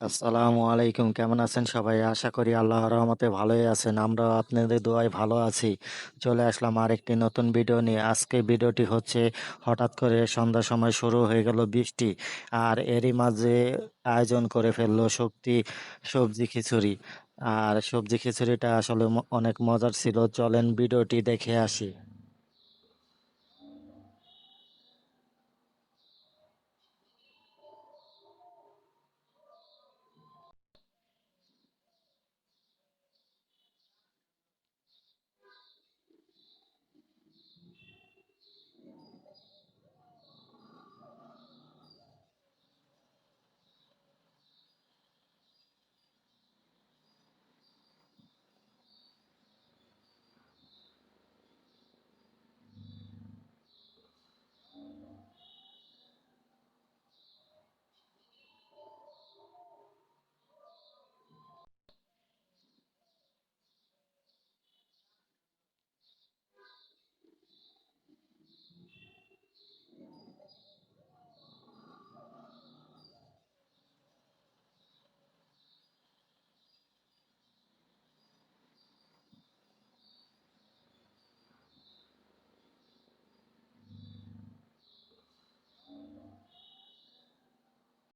আসসালামু আলাইকুম। কেমন আছেন সবাই? আশা করি আল্লাহ রহমতে ভালোই আছেন। আমরাও আপনাদের দোয়ায় ভালো আছি। চলে আসলাম আরেকটি নতুন ভিডিও নিয়ে। আজকে ভিডিওটি হচ্ছে হঠাৎ করে সন্ধ্যার সময় শুরু হয়ে গেল বৃষ্টি আর এরই মাঝে আয়োজন করে ফেলল শক্তি সবজি খিচুড়ি। আর সবজি খিচুড়িটা আসলে অনেক মজার ছিল। চলেন ভিডিওটি দেখে আসি।